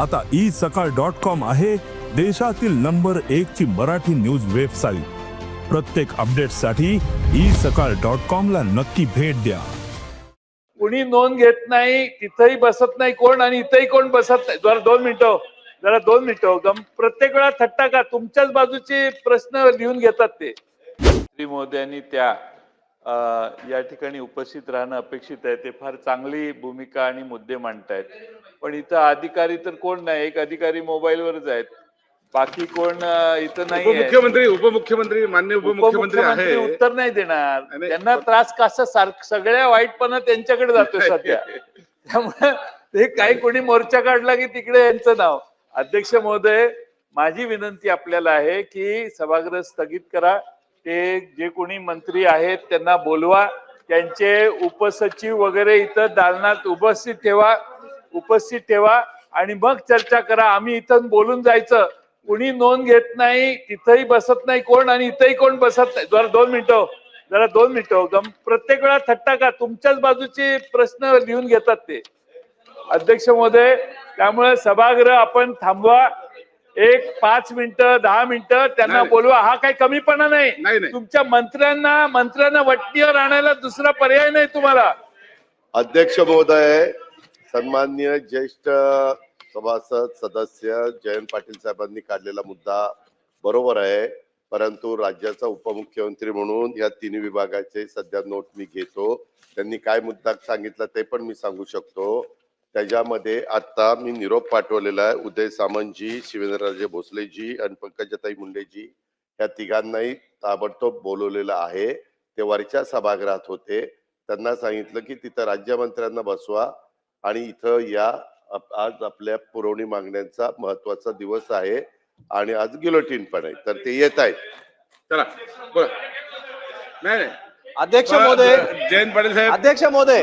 आता ई सकाळ dot com आहे देशातील नंबर एक ची मराठी न्यूज वेबसाईट. प्रत्येक अपडेटसाठी ई सकाळ डॉट कॉम ला नक्की भेट द्या. कुणी नोंद घेत नाही तिथंही बसत नाही कोण आणि इथंही कोण बसत नाही. जरा दोन मिनिटं जरा दोन मिनिटं गम प्रत्येक वेळा थट्टा का? तुमच्याच बाजूचे प्रश्न लिहून घेतात ते. श्री मोदयांनी त्या या ठिकाणी उपस्थित राहणं अपेक्षित आहे. ते फार चांगली भूमिका आणि मुद्दे मांडतायत. पण इथं अधिकारी तर कोण नाही एक अधिकारी मोबाईलवरच आहेत. बाकी कोण इथं नाही उपमुख्यमंत्री उपमुख्यमंत्री मान्य उपमुख्यमंत्री आहे. उत्तर नाही देणार. त्यांना त्रास कसा सारख सगळ्या वाईटपणा त्यांच्याकडे जातो सध्या. त्यामुळे ते काही कोणी मोर्चा काढला की तिकडे यांचं नाव. अध्यक्ष महोदय माझी विनंती आपल्याला आहे की सभागृह स्थगित करा. ते जे कोणी मंत्री आहेत त्यांना बोलवा त्यांचे उपसचिव वगैरे इथं दालनात उपस्थित ठेवा उपस्थित ठेवा आणि मग चर्चा करा. आम्ही इथं बोलून जायचं. कुणी नोंद घेत नाही तिथंही बसत नाही कोण आणि इथंही कोण बसत नाही. जरा दोन मिनिटं हो. जरा दोन मिनिटं हो. गम प्रत्येक वेळा थट्टा का? तुमच्याच बाजूचे प्रश्न लिहून घेतात ते. अध्यक्ष महोदय त्यामुळे सभागृह आपण थांबवा. एक पाच मिनिटं दहा मिनिटं त्यांना नाही. बोलवा. हा काही कमीपणा नाही, नाही नाही. तुमच्या मंत्र्यांना मंत्र्यांना वट्टीवर आणायला दुसरा पर्याय नाही तुम्हाला. अध्यक्ष महोदय सन्माननीय ज्येष्ठ सभासद सदस्य जयंत पाटील साहेबांनी काढलेला मुद्दा बरोबर आहे. परंतु राज्याचा उपमुख्यमंत्री म्हणून या तिन्ही विभागाचे सध्या नोट मी घेतो. त्यांनी काय मुद्दा सांगितला ते पण मी सांगू शकतो. त्याच्यामध्ये आता मी निरोप पाठवलेला आहे. उदय सामंतजी शिवेंद्रराजे भोसलेजी आणि पंकजाताई मुंडेजी या तिघांनाही ताबडतोब बोलवलेलं आहे. ते वरच्या सभागृहात होते. त्यांना सांगितलं की तिथं राज्यमंत्र्यांना बसवा आणि इथं या आज आपल्या पुरवणी मागण्यांचा महत्त्वाचा दिवस आहे आणि आज गिलोटीन पण आहे. तर ते येत आहेत. चला बर नाही अध्यक्ष महोदय. जयंत पाटील साहेब. अध्यक्ष महोदय.